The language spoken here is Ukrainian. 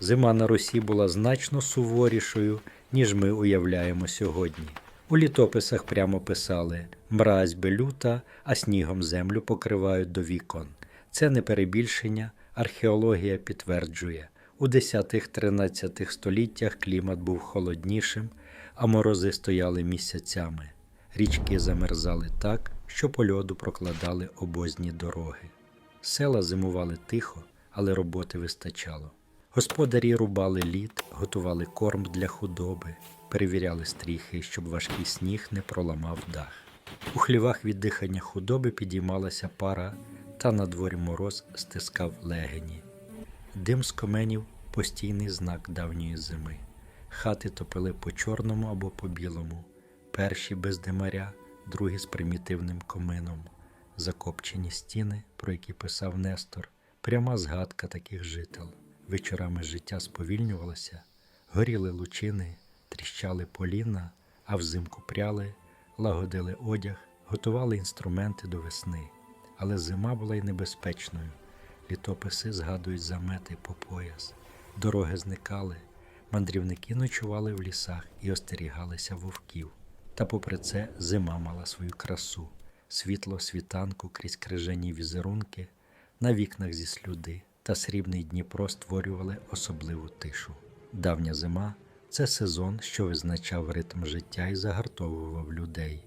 Зима на Русі була значно суворішою, ніж ми уявляємо сьогодні. У літописах прямо писали мразь би люта, а снігом землю покривають до вікон. Це не перебільшення, археологія підтверджує. У 10-13 століттях клімат був холоднішим, а морози стояли місяцями. Річки замерзали так, що по льоду прокладали обозні дороги. Села зимували тихо, але роботи вистачало. Господарі рубали лід, готували корм для худоби, перевіряли стріхи, щоб важкий сніг не проламав дах. У хлівах від дихання худоби підіймалася пара, та на дворі мороз стискав легені. Дим з коменів постійний знак давньої зими. Хати топили по чорному або по білому, перші без димаря, другі з примітивним комином. Закопчені стіни, про які писав Нестор, пряма згадка таких жител. Вечорами життя сповільнювалося, горіли лучини, тріщали поліна, а взимку пряли, лагодили одяг, готували інструменти до весни. Але зима була й небезпечною. Літописи згадують замети по пояс, дороги зникали, мандрівники ночували в лісах і остерігалися вовків. Та попри це зима мала свою красу, світло світанку крізь крижані візерунки, на вікнах зі слюди та срібний Дніпро створювали особливу тишу. Давня зима це сезон, що визначав ритм життя і загартовував людей.